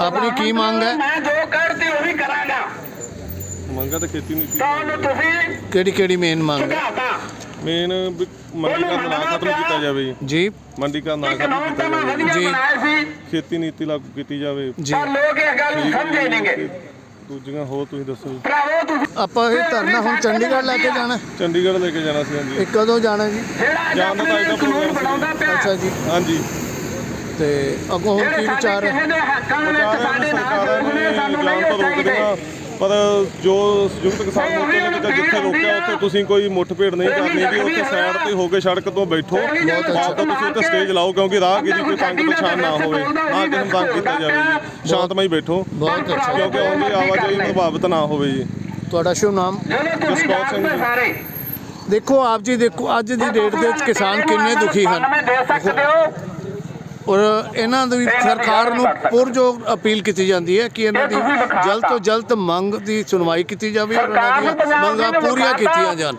ਆਪਣੀ ਕੀ ਮੰਗ ਹੈ? ਮੈਂ ਜੋ ਕਰਦੀ ਉਹ ਵੀ ਕਰਾਂਗਾ। ਮੰਗਾ ਤਾਂ ਖੇਤੀ ਨੀਤੀ ਤਾਂ ਉਹਨੂੰ ਤੁਸੀਂ ਕਿਹੜੀ ਕਿਹੜੀ ਮੇਨ ਮੰਗ ਹੈ? ਸੁਝਾਤਾ। ਮੇਨ ਮੰਡੀਕਰਨ ਨਾ ਖਤਮ ਕੀਤਾ ਜਾਵੇ। ਜੀ। ਜੀ ਮੰਡੀਕਰਨ ਨਾ ਖਤਮ ਨੌਂ ਕੀਤਾ ਤਾਂ ਮੈਂ ਜਾਵੇ। ਵਧੀਆ ਜੀ। ਬਣਾਇਆ ਸੀ। ਖੇਤੀ ਨੀਤੀ ਲਾਗੂ ਕੀਤੀ ਜਾਵੇ। ਜੀ। ਪਰ ਲੋਕ ਇਹ ਗੱਲ ਨੂੰ ਸਮਝੇ ਨਹੀਂਗੇ ਦੂਜੀਆਂ ਹੋਰ ਤੁਸੀਂ ਦੱਸੋ ਭਰਾਵੋ ਤੁਸੀਂ ਆਪਾਂ ਇਹ ਧਰਨਾ ਹੁਣ ਚੰਡੀਗੜ੍ਹ ਲੈ ਕੇ ਜਾਣਾ। ਹੈ? ਚੰਡੀਗੜ੍ਹ ਲੈ ਕੇ ਜਾਣਾ ਸੀ ਹਾਂਜੀ। ਇਹ ਕਦੋਂ ਜਾਣਾ ਜੀ? ਜਿਹੜਾ ਅੱਜ ਜਾਣ ਦਾ ਆਪਣੇ ਤਾਂ ਇਹਦਾ ਕਾਨੂੰਨ ਪ੍ਰੋਗਰਾਮ ਸੀ। ਬਣਾਉਂਦਾ ਪਿਆ। ਅੱਛਾ ਜੀ। ਹਾਂਜੀ। ਤੇ ਅੱਗੋਂ ਹੁਣ ਕੀ ਵਿਚਾਰ ਹੈ ਪਰ ਜੋ ਸੰਯੁਕਤ ਕਿਸਾਨ ਮੋਰਚੇ ਨੇ ਕਿਤੇ ਜਿੱਥੇ ਰੋਕਿਆ ਉੱਥੇ ਤੁਸੀਂ ਕੋਈ ਮੁੱਠਭੇੜ ਨਹੀਂ ਕਰਨੀ ਜੀ ਉੱਥੇ ਸਾਈਡ ਤੇ ਹੋ ਕੇ ਸੜਕ ਤੋਂ ਬੈਠੋ। ਬਹੁਤ ਅੱਛਾ। ਬਾਅਦ ਤੋਂ ਤੁਸੀਂ ਉੱਥੇ ਸਟੇਜ ਲਾਓ ਕਿਉਂਕਿ ਰਾਹਗੀਰੀ ਕੋਈ ਤੰਗ ਪਛਾਣ ਨਾ ਹੋਵੇ ਨਾ ਕਿਸੇ ਤੰਗ ਕੀਤਾ ਜਾਵੇ। ਜੀ ਸ਼ਾਂਤਮਈ ਬੈਠੋ। ਬਹੁਤ ਅੱਛਾ। ਕਿਉਂਕਿ ਆਉਂਦੀ ਆਵਾਜਾਈ ਪ੍ਰਭਾਵਿਤ ਨਾ ਹੋਵੇ ਜੀ। ਤੁਹਾਡਾ ਸ਼ੁਭ ਨਾਮ? ਜਸਪਾਲ ਸਿੰਘ ਜੀ। ਸਾਰੇ। ਦੇਖੋ ਆਪ ਜੀ ਦੇਖੋ ਅੱਜ ਦੀ ਡੇਟ ਦੇ ਵਿੱਚ ਕਿਸਾਨ ਕਿੰਨੇ ਦੁਖੀ ਹਨ? ਮੈਂ ਦੇ ਸਕਦੇ ਹੋ। ਔਰ ਇਹਨਾਂ ਦੀ ਸਰਕਾਰ ਨੂੰ ਪੁਰਜੋਰ ਅਪੀਲ ਕੀਤੀ ਜਾਂਦੀ ਹੈ ਕਿ ਇਹਨਾਂ ਦੀ ਜਲਦ ਤੋਂ ਜਲਦ ਮੰਗ ਦੀ ਸੁਣਵਾਈ ਕੀਤੀ ਜਾਵੇ ਔਰ ਇਹਨਾਂ ਦੀਆਂ ਮੰਗਾਂ ਪੂਰੀਆਂ ਕੀਤੀਆਂ ਜਾਣ।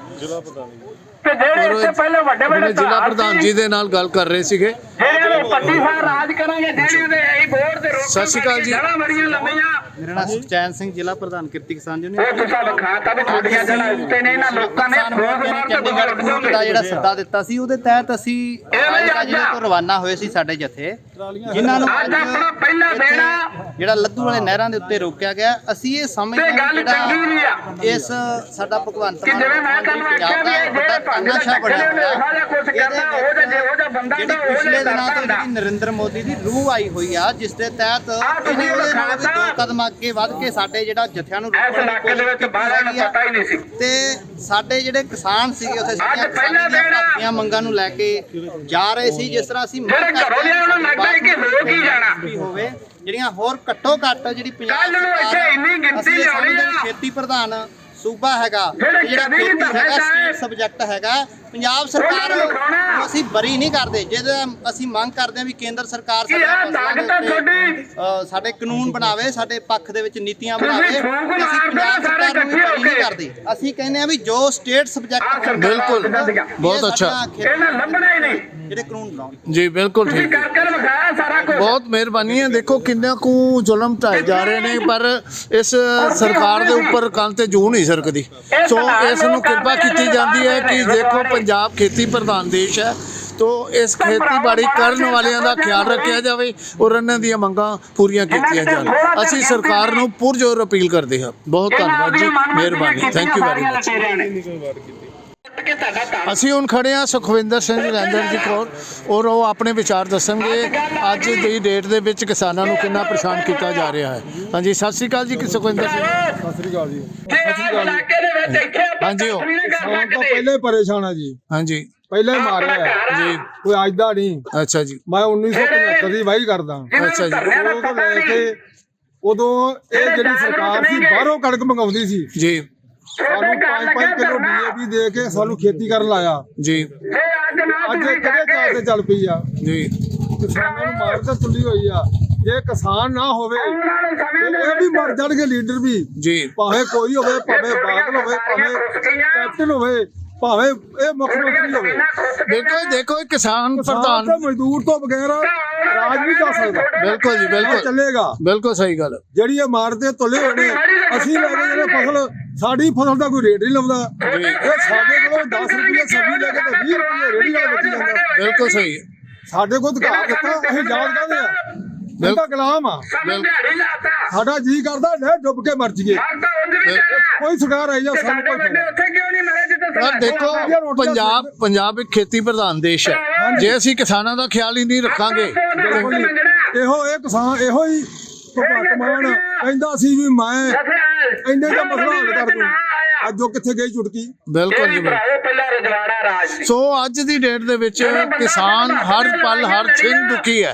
ਤੇ ਜਿਹੜੇ ਔਰ ਇੱਥੇ ਪਹਿਲੇ ਵੱਡੇ ਵੱਡੇ ਜਿਹੜੇ ਜ਼ਿਲ੍ਹਾ ਪ੍ਰਧਾਨ ਜੀ ਦੇ ਨਾਲ ਗੱਲ ਕਰ ਰਹੇ ਸੀਗੇ। ਜਿਹੜੇ ਉਹ ਪੱਟੀ ਸਾਹਿਬ ਰਾਜ ਕਰਾਂਗੇ ਜਿਹੜੇ ਦੇ ਇਹ ਬੋਰਡ ਦੇ ਰੋਕਾਂ ਸਤਿ ਸ਼੍ਰੀ ਅਕਾਲ ਜੀ। ਮੇਰਾ ਨਾਮ ਸੁਖਚੈਨ ਸਿੰਘ ਜ਼ਿਲ੍ਹਾ ਪ੍ਰਧਾਨ ਕਿਰਤੀ ਕਿਸਾਨ ਯੂਨੀਅਨ। ਉਹ ਤੁਸੀਂ ਲਿਖਾਤਾ ਵੀ ਤੁਹਾਡੀਆਂ ਜੜਾਂ ਉੱਤੇ ਨੇ ਇਹਨਾਂ ਲੋਕਾਂ ਨੇ ਮੋਰਚੇ ਨੇ ਚੰਡੀਗੜ੍ਹ ਕੋਰਟ ਦਾ ਜਿਹੜਾ ਸੱਦਾ ਦਿੱਤਾ ਸੀ ਉਹਦੇ ਤਹਿਤ ਅਸੀਂ ਜ਼ਿਲ੍ਹੇ ਤੋਂ ਰਵਾਨਾ ਹੋਏ ਸੀ ਸਾਡੇ ਜਥੇ ਜਿਨ੍ਹਾਂ ਨੂੰ ਅੱਜ ਆਪਣਾ ਪਹਿਲਾ ਦੇਣਾ ਜਿਹੜਾ ਲੱਦੂ ਵਾਲੇ ਨਹਿਰਾਂ ਦੇ ਉੱਤੇ ਰੋਕਿਆ ਗਿਆ। ਅਸੀਂ ਇਹ ਸਮਝਦੇ ਤੇ ਹਾਂ ਗੱਲ ਕਿ ਚੰਗੀ ਵੀ ਆ। ਜਿਹੜਾ ਇਸ ਸਾਡਾ ਭਗਵੰਤ ਕਿ ਮਾਨ ਜਿਵੇਂ ਮੈਂ ਮੰਤਰੀ ਆਖਿਆ ਵੀ ਇਹ ਜਿਹੜੇ ਤਾਨਾਸ਼ਾਹ ਬਣਿਆ ਨੇ ਸਾਰਾ ਕੁਝ ਕਰਨਾ ਉਹ ਜਿਹਾ ਜਿਹੋ ਜਿਹਾ ਬੰਦਾ ਜਿਹੜੀ ਤਾਂ ਉਹ ਪਿਛਲੇ ਜਿਹਾ ਦਿਨਾਂ ਤੋਂ ਜਿਹੜੀ ਨਰਿੰਦਰ ਮੋਦੀ ਦੀ ਰੂਹ ਆਈ ਹੋਈ ਆ ਜਿਸ ਦੇ ਤਹਿਤ ਇਹਨੇ ਉਹਦੇ ਨਾਲ ਵੀ ਲਿਖਾਤਾ। ਦੋ ਕਦਮ ਅੱਗੇ ਵੱਧ ਕੇ ਸਾਡੇ ਜਿਹੜਾ ਜਥਿਆਂ ਨੂੰ ਇਸ ਰੋਕਣ ਦੀ ਇਲਾਕੇ ਦੇ ਵਿੱਚ ਬਾਹਰਾਂ ਨੂੰ। ਪਤਾ ਹੀ ਨਹੀਂ ਸੀ ਤੇ ਸਾਡੇ ਜਿਹੜੇ ਕਿਸਾਨ ਸੀਗੇ ਉੱਥੇ ਸਾਡੀਆਂ ਪਹਿਲਾ ਕਿਸਾਨਾਂ ਦੀਆਂ ਦਿਨ ਆ। ਭਾਰਤੀਆਂ ਮੰਗਾਂ ਨੂੰ ਲੈ ਕੇ ਜਾ ਰਹੇ ਸੀ ਜਿਸ ਤਰ੍ਹਾਂ ਅਸੀਂ ਜਿਹੜੇ ਘਰੋਂ ਲਿਆਉਣ ਨੂੰ ਲੱਗਦਾ ਹੈ ਕਿ ਹੋ ਕੀ ਜਾਣਾ। ਹੋਵੇ ਜਿਹੜੀਆਂ ਹੋਰ ਘੱਟੋ ਘੱਟ ਜਿਹੜੀ ਪੰਜਾਬ ਨੂੰ ਇੱਥੇ ਇੰਨੀ ਗਿਣਤੀ ਲਿਆਉਣੀ ਆ। ਖੇਤੀ ਪ੍ਰਧਾਨ ਸੂਬਾ ਹੈਗਾ ਜਿਹੜੇ ਖੇਤੀ ਹੈਗਾ। ਸਟੇਟ ਸਬਜੈਕਟ ਹੈਗਾ ਪੰਜਾਬ ਸਰਕਾਰ ਨੂੰ ਅਸੀਂ ਬਰੀ ਨਹੀਂ ਕਰਦੇ। ਜਿਹਦੇ ਅਸੀਂ ਮੰਗ ਕਰਦੇ ਹਾਂ ਵੀ ਕੇਂਦਰ ਸਰਕਾਰ ਸਾਡੇ ਕਾਨੂੰਨ ਬਣਾਵੇ ਸਾਡੇ ਪੱਖ ਦੇ ਵਿੱਚ ਨੀਤੀਆਂ ਬਣਾਵੇ। ਅਸੀਂ ਪੰਜਾਬ ਸਰਕਾਰ ਨੂੰ ਵੀ ਇਕੱਠੇ ਹੋ ਬਰੀ ਨਹੀਂ ਕੇ। ਕਰਦੇ। ਅਸੀਂ ਕਹਿੰਦੇ ਆ ਵੀ ਜੋ ਸਟੇਟ ਸਬਜੈਕਟ ਬਿਲਕੁਲ। ਬਹੁਤ ਅੱਛਾ। ਇਹਨਾਂ ਲੱਭਣਾ ਹੀ ਨਹੀਂ। ਜਿਹੜੇ ਕਾਨੂੰਨ ਬਣਾਉਣ ਜੀ ਬਿਲਕੁਲ ਠੀਕ ਹੈ ਸਾਰਾ ਕੁਝ ਬਹੁਤ ਮਿਹਰਬਾਨੀ ਹੈ। ਦੇਖੋ ਕਿੰਨਾ ਕੁ ਜ਼ੁਲਮ ਢਾਏ ਜਾ ਰਹੇ ਨੇ ਪਰ ਇਸ ਸਰਕਾਰ ਦੇ ਉੱਪਰ ਕੰਨ ਤੇ ਜੂ ਨਹੀਂ ਸਰਕਦੀ। ਸੋ ਇਸ ਨੂੰ ਕਿਰਪਾ ਕੀਤੀ ਜਾਂਦੀ ਹੈ ਕਿ ਦੇਖੋ ਪੰਜਾਬ ਖੇਤੀ ਪ੍ਰਧਾਨ ਦੇਸ਼ ਹੈ। ਤੋ ਇਸ ਖੇਤੀਬਾੜੀ ਕਰਨ ਵਾਲਿਆਂ ਦਾ ਖਿਆਲ ਰੱਖਿਆ ਜਾਵੇ ਔਰ ਇਹਨਾਂ ਦੀਆਂ ਮੰਗਾਂ ਪੂਰੀਆਂ ਕੀਤੀਆਂ ਜਾਣ। ਅਸੀਂ ਸਰਕਾਰ ਨੂੰ ਪੁਰਜੋਰ ਅਪੀਲ ਕਰਦੇ ਹਾਂ। ਬਹੁਤ ਧੰਨਵਾਦ ਜੀ। ਮਿਹਰਬਾਨੀ। ਥੈਂਕ ਯੂ ਵੈਰੀ ਮਚ ਅਸੀਂ ਹੁਣ ਖੜੇ ਹਾਂ ਸੁਖਵਿੰਦਰ ਸਿੰਘ ਰੈਂਦਰ ਜੀ ਕੋਲ ਔਰ ਉਹ ਆਪਣੇ ਵਿਚਾਰ ਦੱਸਣਗੇ ਅੱਜ ਦੀ ਡੇਟ ਦੇ ਵਿੱਚ ਕਿਸਾਨਾਂ ਨੂੰ ਕਿੰਨਾ ਪਰੇਸ਼ਾਨ ਕੀਤਾ ਜਾ ਰਿਹਾ ਹੈ। ਹਾਂਜੀ ਸਤਿ ਸ਼੍ਰੀ ਅਕਾਲ ਜੀ ਸੁਖਵਿੰਦਰ ਸਿੰਘ ਸਤਿ ਸ੍ਰੀ ਅਕਾਲ ਜੀ। ਜੇ। ਆਹ ਇਲਾਕੇ ਦੇ ਵਿੱਚ ਇੱਥੇ ਆਪਾਂ ਹਾਂਜੀ, ਉਹ। ਕਿਸਾਨ ਤਾਂ ਪਹਿਲੇ ਪਰੇਸ਼ਾਨ ਆ ਜੀ। ਹਾਂਜੀ। ਪਹਿਲੇ ਹੀ ਮਾਰਿਆ ਹੈ। ਜੀ। ਕੋਈ ਅੱਜ ਦਾ ਨਹੀਂ। ਅੱਛਾ ਜੀ। ਮੈਂ 1975 ਦੀ ਵਾਹੀ ਕਰਦਾ। ਅੱਛਾ ਜੀ। ਪਤਾ ਲੈ ਕੇ ਉਦੋਂ ਇਹ ਜਿਹੜੀ ਸਰਕਾਰ ਸੀ ਬਾਹਰੋਂ ਕਣਕ ਮੰਗਾਉਂਦੀ ਸੀ। ਜੀ। ਸਾਨੂੰ 5-5 ਕਿਲੋ ਡੀਏਪੀ ਦੇ ਕੇ ਸਾਨੂੰ ਖੇਤੀ ਕਰਨ ਲਾਇਆ। ਜੀ। ਜੇ ਅੱਜ ਇਹ ਕਿਹੜੇ ਚਾਲ ਤੇ ਚੱਲ ਪਈ ਆ। ਜੀ। ਕਿਸਾਨਾਂ ਨੂੰ ਮਾਰ ਤਾਂ ਤੁੱਲੀ ਹੋਈ ਆ। ਜੇ ਕਿਸਾਨ ਨਾ ਹੋਵੇ ਇਹ ਵੀ ਮਰ ਜਾਣਗੇ ਲੀਡਰ ਵੀ। ਜੀ। ਭਾਵੇਂ ਕੋਈ ਹੋਵੇ ਭਾਵੇਂ ਬਾਦਲ ਹੋਵੇ ਭਾਵੇਂ ਕੈਪਟਨ ਹੋਵੇ ਭਾਵੇਂ ਇਹ ਮੁੱਖ ਮੰਤਰੀ ਹੋਵੇ। ਦੇਖੋ ਦੇਖੋ ਇਹ ਕਿਸਾਨ ਪ੍ਰਧਾਨ ਤੇ ਮਜ਼ਦੂਰ ਤੋਂ ਬਗੈਰ ਰਾਜ ਨਹੀਂ ਜਾ ਸਕਦਾ। ਬਿਲਕੁਲ ਜੀ ਬਿਲਕੁਲ। ਚੱਲੇਗਾ। ਬਿਲਕੁਲ ਸਹੀ ਗੱਲ। ਜਿਹੜੀ ਇਹ ਮਾਰਦੇ ਤੁਲੇ ਨੇ ਅਸੀਂ ਲੈ ਕੇ ਜਿਹੜੇ ਫਸਲ ਸਾਡੀ ਫਸਲ ਦਾ ਕੋਈ ਰੇਟ ਨਹੀਂ ਲਾਉਂਦਾ। ਇਹ ਸਾਡੇ ਕੋਲੋਂ 10 ਰੁਪਏ ਸਬਜ਼ੀ ਲੈ ਕੇ ਤੇ 20 ਰੁਪਏ ਰੇੜੀ ਵਾਲਾ ਵੇਚੀ ਜਾਂਦਾ ਬਿਲਕੁਲ ਸਹੀ। ਹੈ ਸਾਡੇ ਕੋਲ ਅਧਿਕਾਰ ਦਿੱਤਾ ਅਸੀਂ ਯਾਦ ਕਰਦੇ ਆ ਇਹਦਾ ਗੁਲਾਮ ਆ ਸਾਡਾ ਜੀ ਕਰਦਾ ਲੈ ਡੁੱਬ ਕੇ ਮਰ ਜੀਏ ਵੀ ਕੋਈ ਸਰਕਾਰ ਆਈ ਜਾ ਸਾਨੂੰ ਕੋਈ ਪਰ ਦੇਖੋ ਪੰਜਾਬ ਪੰਜਾਬ ਇੱਕ ਖੇਤੀ ਪ੍ਰਧਾਨ ਦੇਸ਼ ਹੈ। ਜੇ ਅਸੀਂ ਕਿਸਾਨਾਂ ਦਾ ਖਿਆਲ ਹੀ ਨਹੀਂ ਰੱਖਾਂਗੇ। ਇਹੋ ਇਹ ਕਿਸਾਨ ਇਹੋ ਹੀ ਭਗਵੰਤ ਮਾਨ ਕਹਿੰਦਾ ਸੀ ਵੀ ਮੈਂ ਇੰਨੇ ਦਾ ਮਸਲਾ ਹੱਲ ਕਰ ਦੂੰ। ਅੱਜ ਉਹ ਕਿੱਥੇ ਗਈ ਚੁਟਕੀ? ਬਿਲਕੁਲ ਜੀ ਬਿਲਕੁਲ। ਭਰਾਓ ਪਹਿਲਾਂ ਰਜਵਾੜਾ ਰਾਜ ਸੀ। ਸੋ ਅੱਜ ਦੀ ਡੇਟ ਦੇ ਵਿੱਚ ਕਿਸਾਨ ਹਰ ਪਲ ਹਰ ਛਿਨ ਦੁਖੀ ਹਾਂ।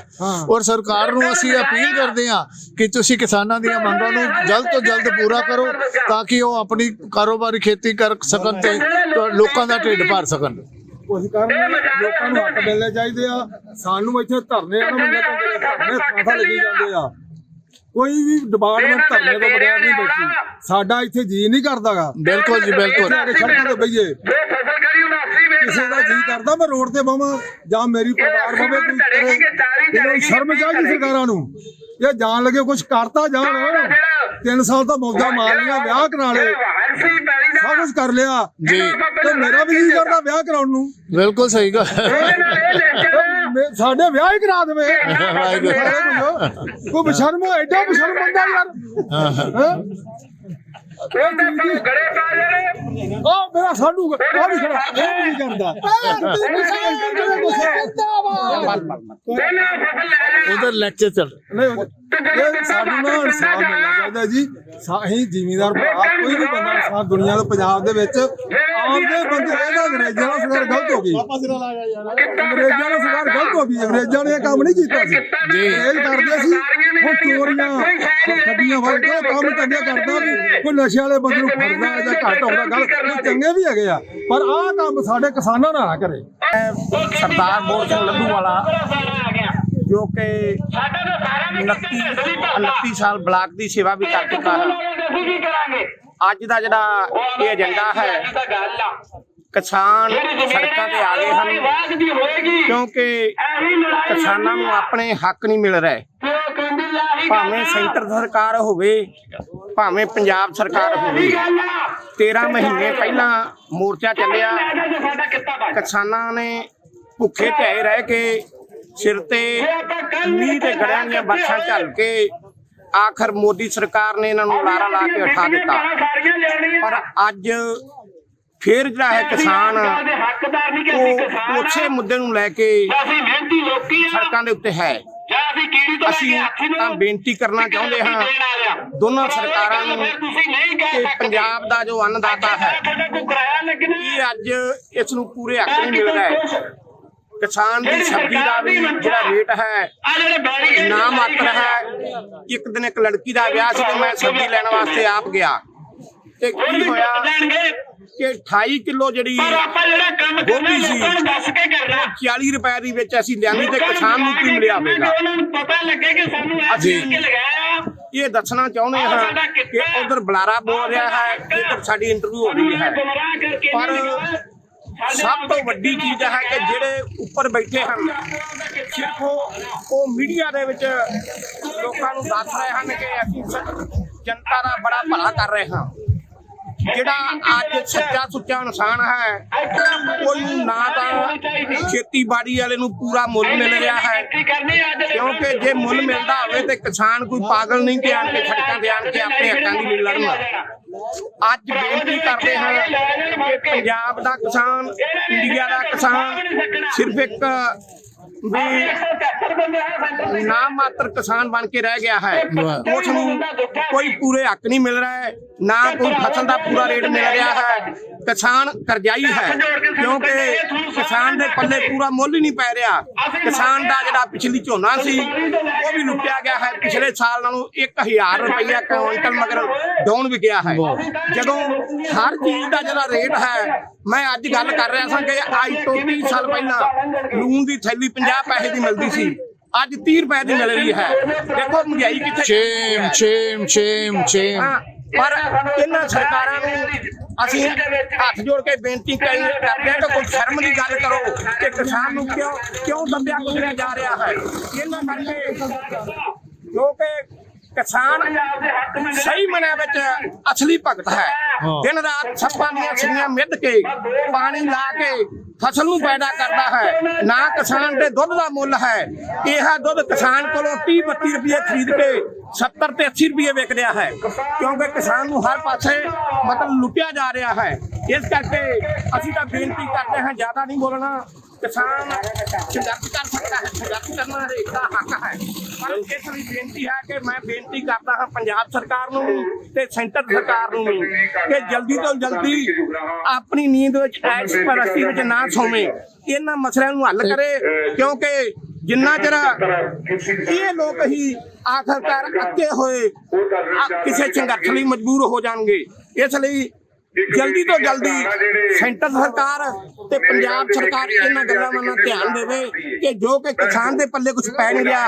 ਔਰ ਸਰਕਾਰ ਨੂੰ ਅਸੀਂ ਅਪੀਲ ਕਰਦੇ ਹਾਂ ਕਿ ਤੁਸੀਂ ਕਿਸਾਨਾਂ ਦੀਆਂ ਮੰਗਾਂ ਨੂੰ ਜਲਦ ਤੋਂ ਜਲਦ ਪੂਰਾ ਕਰੋ ਤਾਂ ਕਿ ਉਹ ਆਪਣੀ ਕਾਰੋਬਾਰੀ ਖੇਤੀ ਕਰ ਸਕਣ ਤੇ ਲੋਕਾਂ ਦਾ ਢਿੱਡ ਭਰ ਸਕਣ। ਕੁਝ ਕਰਨ ਲੋਕਾਂ ਨੂੰ ਹੱਕ ਮਿਲਣੇ ਚਾਹੀਦੇ ਆ। ਸਾਨੂੰ ਇੱਥੇ ਧਰਨੇ ਆ ਨਾ ਧਰਨੇ ਥਾਂ ਥਾਂ ਲੱਗੀ ਜਾਂਦੇ ਆ। ਕੋਈ ਵੀ ਡਿਪਾਰਟਮੈਂਟ ਧਰਨੇ ਤੋਂ ਬਗੈਰ ਨਹੀਂ ਬੈਠੀ। ਸਾਡਾ ਇੱਥੇ ਜੀ ਨਹੀਂ ਕਰਦਾਗਾ। ਬਿਲਕੁਲ ਜੀ ਬਿਲਕੁਲ। ਸਾਡੇ ਸੜਕਾਂ ਤੇ ਬਈਏ ਜੋ ਫਸਲ ਕਰੀ ਉਹਨਾਂ 80 ਵੇਚ ਕਿਸੇ ਦਾ ਜੀ ਕਰਦਾ ਮੈਂ ਰੋਡ ਤੇ ਬਾਵਾਂ ਜਾਂ ਮੇਰੀ ਪਰਿਵਾਰ ਬਾਵੇ ਕੋਈ ਕਰੇ। ਇਹਨਾਂ ਸ਼ਰਮ ਚਾਹੀਦੀ ਸਰਕਾਰਾਂ ਨੂੰ। ਇਹ ਜਾਣ ਲੱਗੇ ਕੁਝ ਕਰਤਾ ਜਾਣ। ਤਿੰਨ ਸਾਲ ਤਾਂ ਮੌਜਾਂ ਮਾਰ ਲੀਆਂ ਵਿਆਹ ਕਰਾ ਦਾ ਸਭ ਕੁਝ ਕਰ ਲਿਆ। ਜੀ। ਤੇ ਮੇਰਾ ਵੀ ਜੀ ਕਰਦਾ ਵਿਆਹ ਕਰਾਉਣ ਨੂੰ। ਬਿਲਕੁਲ ਸਹੀ ਗੱਲ। ਨਾਲ ਮੇ- ਸਾਡੇ ਵਿਆਹ ਹੀ ਕਰਾ ਦੇਵੇ। ਕੋਈ ਬਸ਼ਰਮ ਐਡਾ ਬਸ਼ਰਮ ਬੰਦਾ ਯਾਰ। ਹੈਂ? ਉਹਦੇ ਤੋਂ ਗੜੇ ਪਾ ਜਿਹੜੇ ਉਹ ਮੇਰਾ ਸਾਡੂ ਆ ਵੀ ਖੜਾ। ਇਹ ਵੀ ਕਰਦਾ। ਉਧਰ ਲੈਕਚਰ ਚੱਲ। ਨਹੀਂ ਇਹ ਸਾਨੂੰ ਨਾ ਇਨਸਾਫ ਮਿਲਣਾ ਚਾਹੀਦਾ ਜੀ। ਸਾਹੀ ਜ਼ਿਮੀਦਾਰ ਭਰਾ ਕੋਈ ਵੀ ਬੰਦਾ ਇਨਸਾਫ ਦੁਨੀਆ ਦੇ ਪੰਜਾਬ ਦੇ ਵਿੱਚ ਆਪਦੇ ਬੰਦੇ ਇਹਦਾ ਅੰਗਰੇਜ਼ਾਂ ਨਾਲ ਸਰਕਾਰ ਗਲਤ ਹੋ ਗਈ। ਅੰਗਰੇਜ਼ਾਂ ਨਾਲ ਸਰਕਾਰ ਗਲਤ ਹੋ ਗਈ ਅੰਗਰੇਜ਼ਾਂ ਨੇ ਇਹ ਕੰਮ ਨਹੀਂ ਕੀਤਾ ਸੀ। ਇਹ ਕਰਦੇ ਸੀ ਹੁਣ ਚੋਰੀਆਂ ਗੱਡੀਆਂ ਵੜ ਕੇ ਕੰਮ ਚੰਗੇ ਕਰਦਾ ਵੀ ਕੋਈ ਨਸ਼ੇ ਵਾਲੇ ਬੰਦੇ ਨੂੰ ਫੜਦਾ ਜਾਂ ਘੱਟ ਆਉਂਦਾ ਗੱਲ ਇਹ ਚੰਗੇ ਵੀ ਹੈਗੇ ਆ ਪਰ ਆਹ ਕੰਮ ਸਾਡੇ ਕਿਸਾਨਾਂ ਨਾਲ ਨਾ ਕਰੇ। ਸਰਦਾਰ ਬੋਲ ਸਿੰਘ ਲੱਡੂ ਵਾਲਾ ਜੋ ਕਿ ਸਾਡਾ ਤਾਂ ਸਾਰਾ ਵੀ 29 29 ਸਾਲ ਬਲਾਕ ਦੀ ਸੇਵਾ ਵੀ ਕਰ ਚੁੱਕਾ ਹੈ। ਅੱਜ ਦਾ ਜਿਹੜਾ ਇਹ ਏਜੰਡਾ ਹੈ ਕਿਸਾਨ ਸੜਕਾਂ ਤੇ ਆ ਗਏ ਹਨ। ਕਿਉਂਕਿ ਕਿਸਾਨਾਂ ਨੂੰ ਆਪਣੇ ਹੱਕ ਨਹੀਂ ਮਿਲ ਰਹੇ। ਭਾਵੇਂ ਸੈਂਟਰ ਸਰਕਾਰ ਹੋਵੇ ਭਾਵੇਂ ਪੰਜਾਬ ਸਰਕਾਰ ਹੋਵੇ। ਗੱਲ ਆ। 13 ਮਹੀਨੇ ਪਹਿਲਾਂ ਮੋਰਚਾ ਚੱਲਿਆ। ਕਿਸਾਨਾਂ ਨੇ ਭੁੱਖੇ ਢਾਏ ਰਹਿ ਕੇ ਸਿਰ ਤੇ ਮੀਂਹ ਤੇ ਗੜਿਆਂ ਦੀਆਂ ਬਾਛਾਂ ਝੱਲ ਕੇ ਆਖਰ ਮੋਦੀ ਸਰਕਾਰ ਨੇ ਇਹਨਾਂ ਨੂੰ ਲਾਰਾ ਲਾ ਕੇ ਉਠਾ ਦਿੱਤਾ। ਪਰ ਅੱਜ ਫੇਰ ਜਿਹੜਾ ਹੈ ਕਿਸਾਨ, ਉਹ ਉਸੇ ਮੁੱਦੇ ਨੂੰ ਲੈ ਕੇ ਸੜਕਾਂ ਦੇ ਉੱਤੇ ਹੈ। ਅਸੀਂ ਤਾਂ ਬੇਨਤੀ ਕਰਨਾ ਚਾਹੁੰਦੇ ਹਾਂ, ਦੋਨਾਂ ਸਰਕਾਰਾਂ ਨੂੰ ਕਿ ਪੰਜਾਬ ਦਾ ਜੋ ਅੰਨਦਾਤਾ ਹੈ, ਇਹ ਅੱਜ ਇਸ ਨੂੰ ਪੂਰੇ ਹੱਕ ਨਹੀਂ ਮਿਲ ਰਿਹਾ ਹੈ। ਕਿਸਾਨ ਦੀ ਸਬਜ਼ੀ ਦਾ ਵੀ ਜਿਹੜਾ ਰੇਟ ਹੈ ਆ ਜਿਹੜੇ ਬੈਰੀ ਨਾ ਮਾਤਰ ਹੈ। ਇੱਕ ਦਿਨ ਇੱਕ ਲੜਕੀ ਦਾ ਵਿਆਹ ਸੀ ਤੇ ਮੈਂ ਸਬਜ਼ੀ ਲੈਣ ਵਾਸਤੇ ਆਪ ਗਿਆ। ਤੇ ਕੀ ਹੋਇਆ ਕਿ 28 ਕਿਲੋ ਜਿਹੜੀ ਪਰ ਆਪਾਂ ਜਿਹੜਾ ਕੰਮ ਕਰਨਾ। ਲੋਕਾਂ ਨੂੰ ਦੱਸ ਕੇ ਕਰਨਾ। 40 ਰੁਪਏ ਦੀ ਵਿੱਚ ਅਸੀਂ ਲਿਆਂਦੀ ਤੇ ਕਿਸਾਨ ਨੂੰ ਕੀ ਮਿਲਿਆ ਹੋਵੇਗਾ ਉਹਨਾਂ ਨੂੰ ਪਤਾ ਲੱਗੇ ਕਿ ਸਾਨੂੰ ਇਹ ਜੀ। ਚੀਜ਼ ਕੇ ਲਗਾਇਆ। ਇਹ ਦੱਸਣਾ ਚਾਹੁੰਦੇ ਹਾਂ ਕਿ ਉਧਰ ਬੁਲਾਰਾ ਬੋਲ ਰਿਹਾ ਹੈ ਇੱਧਰ ਸਾਡੀ ਇੰਟਰਵਿਊ ਹੋ ਰਹੀ ਹੈ। ਕਰਕੇ ਪਰ ਸਭ ਤੋਂ ਵੱਡੀ ਚੀਜ਼ ਹੈ ਕਿ ਜਿਹੜੇ ਉੱਪਰ ਬੈਠੇ ਹਨ, ਸਿਰਫ ਉਹ ਮੀਡੀਆ ਦੇ ਵਿੱਚ ਲੋਕਾਂ ਨੂੰ ਦੱਸ ਰਹੇ ਹਨ ਕਿ ਅਸੀਂ ਜਨਤਾ ਦਾ ਬੜਾ ਭਲਾ ਕਰ ਰਹੇ ਹਾਂ। ਜਿਹੜਾ ਅੱਜ ਸੱਚਾ ਸੁੱਚਾ ਇਨਸਾਨ ਹੈ ਉਹਨੂੰ ਨਾ ਤਾਂ ਖੇਤੀਬਾੜੀ ਵਾਲੇ ਨੂੰ ਪੂਰਾ ਮੁੱਲ ਮਿਲ ਰਿਹਾ ਹੈ। ਕਿਉਂਕਿ ਜੇ ਮੁੱਲ ਮਿਲਦਾ ਹੋਵੇ ਤੇ ਕਿਸਾਨ ਕੋਈ ਪਾਗਲ ਨਹੀਂ ਕਿ ਆਣ ਕੇ ਸੜਕਾਂ ਤੇ ਆਣ ਕੇ ਆਪਣੇ ਹੱਕਾਂ ਦੀ ਲੜਨ ਅੱਜ ਬੇਨਤੀ ਕਰਦੇ ਹਾਂ ਕਿ ਪੰਜਾਬ ਦਾ ਕਿਸਾਨ ਇੰਡੀਆ ਦਾ ਕਿਸਾਨ ਸਿਰਫ ਇੱਕ ਵੀ ਨਾ ਮਾਤਰ ਕਿਸਾਨ ਬਣ ਕੇ ਰਹਿ ਗਿਆ ਹੈ। ਉਸ ਨੂੰ ਕੋਈ ਪੂਰੇ ਹੱਕ ਨਹੀਂ ਮਿਲ ਰਿਹਾ ਹੈ ਨਾ ਕੋਈ ਫਸਲ ਦਾ ਪੂਰਾ ਰੇਟ ਮਿਲ ਰਿਹਾ ਹੈ। ਕਿਸਾਨ ਕਰਜ਼ਾਈ ਹੈ। ਕਿਉਂਕਿ ਕਿਸਾਨ ਦੇ ਪੱਲੇ ਪੂਰਾ ਮੁੱਲ ਹੀ ਨਹੀਂ ਪੈ ਰਿਹਾ। ਕਿਸਾਨ ਦਾ ਜਿਹੜਾ ਪਿਛਲੀ ਝੋਨਾ ਸੀ ਉਹ ਵੀ ਲੁੱਟਿਆ ਗਿਆ ਹੈ। ਪਿਛਲੇ ਸਾਲ ਨਾਲੋਂ 1000 ਰੁਪਈਆ ਕੁਇੰਟਲ ਮਗਰ ਡਾਊਨ ਵਿਕਿਆ ਹੈ। ਜਦੋਂ ਹਰ ਚੀਜ਼ ਦਾ ਜਿਹੜਾ ਰੇਟ ਹੈ ਮੈਂ ਅੱਜ ਗੱਲ ਕਰ ਰਿਹਾ ਸਾਂ ਕਿ ਅੱਜ ਤੋਂ 30 ਸਾਲ ਪਹਿਲਾਂ ਲੂਣ ਦੀ ਥੈਲੀ 50 ਪੈਸੇ ਦੀ ਮਿਲਦੀ ਸੀ। ਅੱਜ 30 ਰੁਪਏ ਦੀ ਮਿਲ ਰਹੀ ਹੈ। ਦੇਖੋ ਮਹਿੰਗਾਈ ਕਿੱਥੇ ਚੇਮ ਚੇਮ ਚੇਮ ਚੇਮ ਹਾਂ, ਪਰ ਇਹਨਾਂ ਸਰਕਾਰਾਂ ਨੂੰ ਅਸੀਂ ਹੱਥ ਜੋੜ ਕੇ ਬੇਨਤੀ ਕਰ- ਕਰਦੇ ਹਾਂ ਕਿ ਕੋਈ ਸ਼ਰਮ ਦੀ ਗੱਲ ਕਰੋ ਕਿ ਕਿਸਾਨ ਨੂੰ ਕਿਉਂ ਕਿਉਂ ਦੱਬਿਆ ਕੁਚਲਿਆ ਜਾ ਰਿਹਾ ਹੈ? ਇਹਨਾਂ ਕਰਕੇ ਜੋ ਕਿ ਕਿਸਾਨ ਸਹੀ ਮਨਾਂ ਵਿੱਚ ਅਸਲੀ ਭਗਤ ਹੈ। ਦਿਨ ਰਾਤ ਸੱਪਾਂ ਦੀਆਂ ਛੀਆਂ ਮਿੱਧ ਕੇ ਪਾਣੀ ਲਾ ਕੇ ਫਸਲ ਨੂੰ ਪੈਦਾ ਕਰਦਾ ਹੈ। ਨਾ ਕਿਸਾਨ ਦੇ ਦੁੱਧ ਦਾ ਮੁੱਲ ਹੈ। ਇਹ ਦੁੱਧ ਕਿਸਾਨ ਕੋਲੋਂ 30 32 ਰੁਪਏ ਖਰੀਦ ਕੇ 70 ਤੇ 80 ਰੁਪਏ ਵਿਕ ਰਿਹਾ ਹੈ। ਕਿਉਂਕਿ ਕਿਸਾਨ ਨੂੰ ਹਰ ਪਾਸੇ ਮਤਲਬ ਲੁੱਟਿਆ ਜਾ ਰਿਹਾ ਹੈ। ਇਸ ਕਰਕੇ ਅਸੀਂ ਤਾਂ ਬੇਨਤੀ ਕਰਦੇ ਹਾਂ, ਜ਼ਿਆਦਾ ਨਹੀਂ ਬੋਲਣਾ। ਕਿਸਾਨ ਸੰਘਰਸ਼ ਕਰ ਸਕਦਾ ਹੈ ਸੰਘਰਸ਼ ਕਰਨਾ ਹਰੇਕ ਦਾ ਹੱਕ ਹੈ ਪਰ ਇਸ ਲਈ ਬੇਨਤੀ ਹੈ ਕਿ ਮੈਂ ਬੇਨਤੀ ਕਰਦਾ ਹਾਂ ਪੰਜਾਬ ਸਰਕਾਰ ਨੂੰ ਵੀ ਤੇ ਸੈਂਟਰ ਸਰਕਾਰ ਨੂੰ ਵੀ ਕਿ ਜਲਦੀ ਤੋਂ ਜਲਦੀ ਆਪਣੀ ਨੀਂਦ ਵਿੱਚ ਐਸ਼ ਪ੍ਰਸਤੀ ਵਿੱਚ ਨਾ ਸੋਵੇਂ ਇਹਨਾਂ ਮਸਲਿਆਂ ਨੂੰ ਹੱਲ ਕਰੇ ਕਿਉਂਕਿ ਜਿੰਨਾ ਚਿਰ ਇਹ ਲੋਕ ਹੀ ਆਖਰਕਾਰ ਅੱਕੇ ਹੋਏ ਕਿਸੇ ਸੰਘਰਸ਼ ਲਈ ਮਜਬੂਰ ਹੋ ਜਾਣਗੇ ਇਸ ਲਈ ਜਲਦੀ ਤੋਂ ਜਲਦੀ ਸੈਂਟਰ ਸਰਕਾਰ ਤੇ ਪੰਜਾਬ ਸਰਕਾਰ ਇਹਨਾਂ ਗੱਲਾਂ ਵੱਲ ਧਿਆਨ ਦੇਵੇ ਕਿ ਜੋ ਕਿ ਕਿਸਾਨ ਦੇ ਪੱਲੇ ਕੁਝ ਪੈ ਨਹੀਂ ਰਿਹਾ।